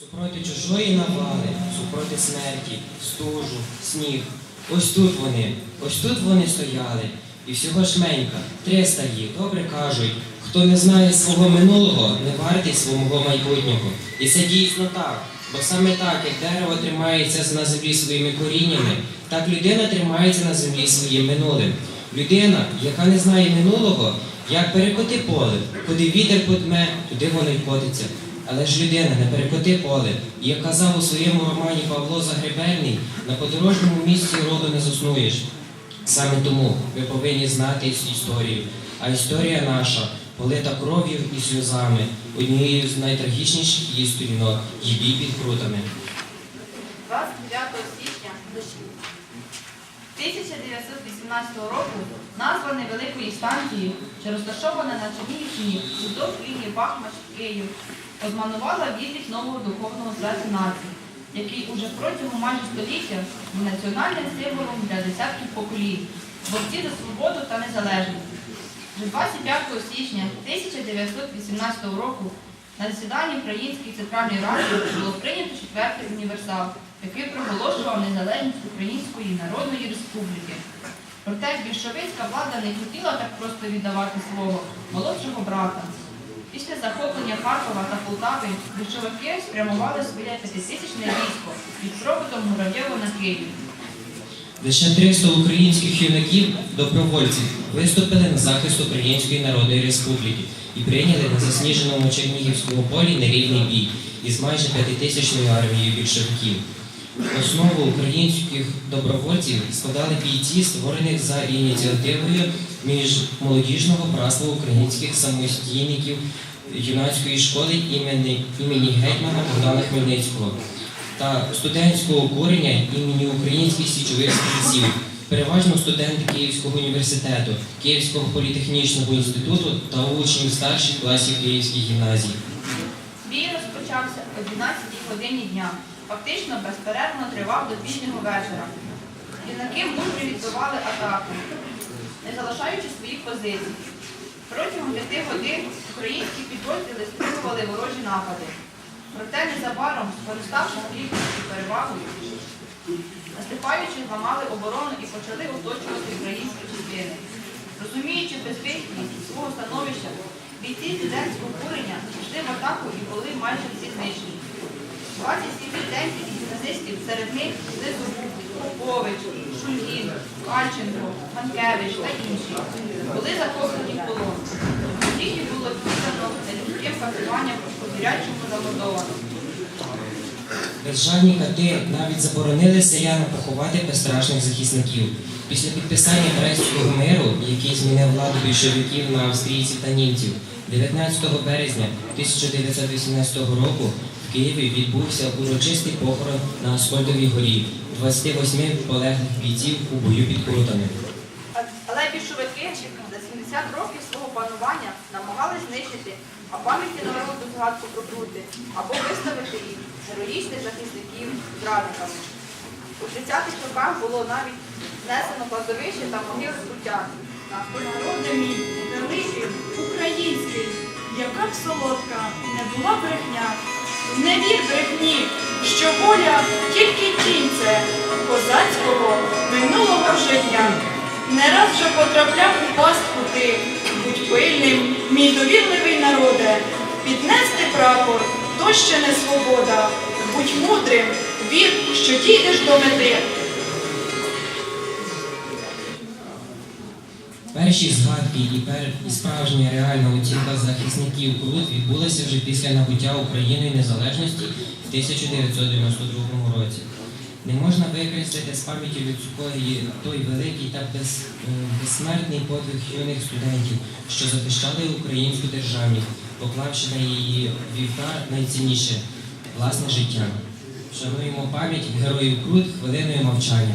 Супроти чужої навали, супроти смерті, стужу, сніг. Ось тут вони, ось тут вони стояли. І всього шменька, триста їх, добре кажуть. Хто не знає свого минулого, не вартий свого майбутнього. І це дійсно так. Бо саме так, як дерево тримається на землі своїми коріннями, так людина тримається на землі своїм минулим. Людина, яка не знає минулого, як перекоти поле, куди вітер подме, туди воно й котиться. Але ж людина не перекоти поле, і як казав у своєму романі Павло Загребельний, на подорожньому місці роду не заснуєш. Саме тому ви повинні знати іс- історію. А історія наша полита кров'ю і сльозами, однією з найтрагічніших її сторінок її бій під. 29 січня 1918 року назва невеликої станції, що розташована на Чернігівщині вздовж лінії Бахмач-Київ, озманувала відлік нового духовного святу нації, який уже протягом майже століття був національним символом для десятків поколінь, борців за свободу та незалежність. Вже 25 січня 1918 року на засіданні Української центральної ради було прийнято четвертий універсал, який проголошував незалежність Української Народної Республіки. Проте більшовицька влада не хотіла так просто віддавати свого молодшого брата. Після захоплення Харкова та Полтави більшовики спрямували своє п'ятитисячне військо під проводом Муравєва на Київ. Лише 300 українських юнаків, добровольців, виступили на захист Української Народної Республіки і прийняли на засніженому Чернігівському полі нерівний бій із майже п'ятитисячною армією більшовиків. Основу українських добровольців складали бійці, створених за ініціативою між молодіжного братства українських самостійників юнацької школи імені, імені гетьмана Богдана Хмельницького та студентського корення імені українських січових стрільців, переважно студенти Київського університету, Київського політехнічного інституту та учнів старших класів Київських гімназій. Бій розпочався о 12 годині дня. Фактично безперервно тривав до пізнього вечора. Юнаки мужньо відбивали атаку, не залишаючи своїх позицій. Протягом п'яти годин українські підрозділи стримували ворожі напади. Проте незабаром, скориставшись кількістю перевагою, наступаючи, зламали оборону і почали оточувати українські частини. Розуміючи безвихідність свого становища, бійці студентського курення пішли в атаку і були майже всі знищені. 27 студентів і гімназистів серед них Лизовук, Попович, Шульгін, Кальченко, Манкевич та інші були захоплені в полон. Їх було піддано нелюдським катуванням по звірячому замордовано. Державні кати навіть заборонили селянам поховати безстрашних захисників. Після підписання Брестського миру, який змінив владу більшовиків на австрійців та німців, 19 березня 1918 року в Києві відбувся урочистий похорон на Аскольдовій горі 28 полеглих бійців у бою під Крутами. Але більшовики за 70 років свого панування намагались знищити, а пам'яті народу згадку про крути або виставити їх героїчних захисників зрадниками. У 30-х роках було навіть знесено кладовище та могили крутян. Народи мій, великий, український, яка б солодка не була брехня. Не вір брехні, що воля тільки тінь це козацького минулого життя. Не раз вже потрапляв у пастку ти, будь пильним, мій довірливий народе, піднести прапор, то ще не свобода. Будь мудрим, вір, що дійдеш до мети. Перші згадки і, пер... і справжня реальна оцінка захисників Крут відбулася вже після набуття Україною незалежності в 1992 році. Не можна викреслити з пам'яті людської той великий та без... е, безсмертний подвиг юних студентів, що захищали українську державність, поклавши на її вівтар найцінніше власне життя. Шануємо пам'ять героїв Крут хвилиною мовчання.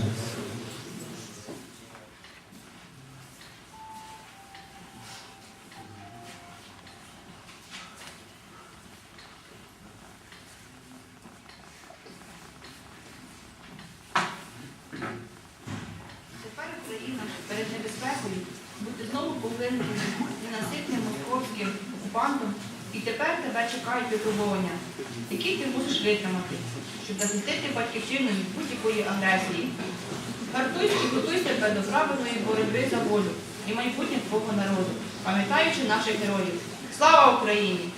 Тепер Україна перед небезпекою бути знову поглинутою ненаситним московським окупантом, і тепер тебе чекають випробування, які ти мусиш витримати, щоб захистити батьківщину від будь-якої агресії. Гартуйся і готуй себе до правильної боротьби за волю і майбутнє твого народу, пам'ятаючи наших героїв. Слава Україні!